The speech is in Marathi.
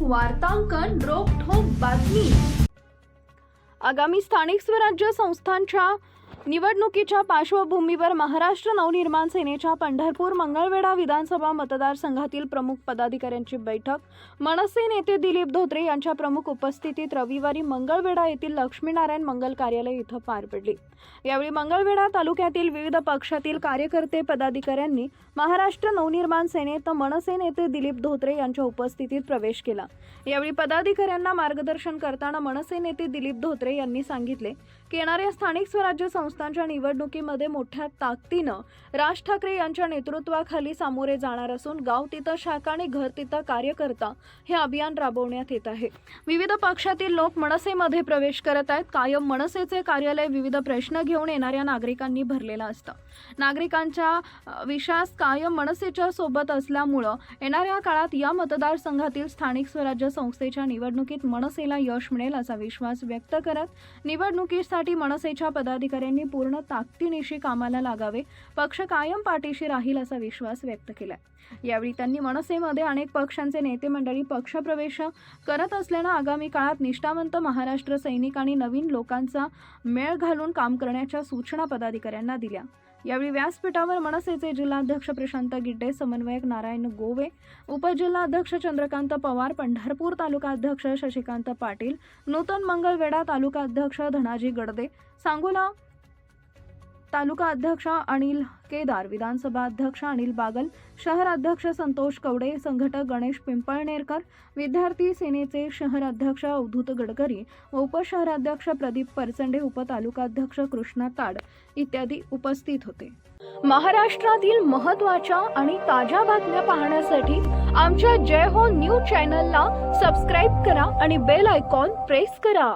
वार्तांकन रोखोक बातमी. आगामी स्थानिक स्वराज्य संस्थांच्या निवडणुकीच्या पार्श्वभूमीवर महाराष्ट्र नवनिर्माण सेनेच्या पंढरपूर मंगळवेढा विधानसभा मतदारसंघातील प्रमुख पदाधिकाऱ्यांची बैठक. मनसे नेते दिलीप धोत्रे यांच्या प्रमुख उपस्थितीत रविवारी मंगळवेढा येथील लक्ष्मीनारायण मंगल कार्यालय इथं पार पडली. यावेळी मंगळवेढा तालुक्यातील विविध पक्षातील कार्यकर्ते पदाधिकाऱ्यांनी महाराष्ट्र नवनिर्माण सेनेत मनसे नेते दिलीप धोत्रे यांच्या उपस्थितीत प्रवेश केला. यावेळी पदाधिकाऱ्यांना मार्गदर्शन करताना मनसे नेते दिलीप धोत्रे यांनी सांगितले की येणाऱ्या स्थानिक स्वराज्य संस्थांच्या निवडणुकीमध्ये मोठ्या ताकदीनं राज ठाकरे यांच्या नेतृत्वाखाली सामोरे जाणार असून गाव तिथं शाखा आणि घर तिथं कार्यकर्ता हे अभियान राबवण्यात येत आहे. विविध पक्षातील लोक मनसेमध्ये प्रवेश करत आहेत. कायम मनसेचे कार्यालय विविध प्रश्न घेऊन येणाऱ्या नागरिकांनी भरलेलं असतं. नागरिकांच्या विश्वास कायम मनसेच्या सोबत असल्यामुळं येणाऱ्या काळात या मतदारसंघातील स्थानिक स्वराज्य संस्थेच्या निवडणुकीत मनसेला यश मिळेल असा विश्वास व्यक्त करत निवडणुकीसाठी मनसेच्या पदाधिकाऱ्यांनी पूर्ण ताकदीनिशी कामाला लागावे पक्ष कायम पाठीशी राहील असा विश्वास व्यक्त केला यावेळी त्यांनी मनसेमध्ये अनेक पक्षांचे नेते मंडळी पक्षप्रवेश करत असल्यानं आगामी काळात निष्ठावंत महाराष्ट्र सैनिक आणि नवीन लोकांचा मेळ घालून काम करण्याच्या सूचना पदाधिकाऱ्यांना दिल्या. यावेळी व्यासपीठावर मनसेचे जिल्हाध्यक्ष प्रशांत गिड्डे समन्वयक नारायण गोवे उपजिल्हाध्यक्ष चंद्रकांत पवार पंढरपूर तालुका अध्यक्ष शशिकांत पाटील नूतन मंगळवेढा तालुका अध्यक्ष धनाजी गडदे सांगोला तालुका अध्यक्ष अनिल केदार विधानसभा अध्यक्ष अनिल बागल शहर अध्यक्ष संतोष कवडे संघटक गणेश पिंपळनेरकर विद्यार्थी सेनेचे शहर अध्यक्ष अवधूत गडकरी व उपशहराध्यक्ष प्रदीप परचंडे उपतालुकाध्यक्ष कृष्णा ताड इत्यादी उपस्थित होते. महाराष्ट्रातील महत्त्वाच्या आणि ताज्या बातम्या पाहण्यासाठी आमच्या जय हो न्यूज चॅनलला सबस्क्राईब करा आणि बेल आयकॉन प्रेस करा.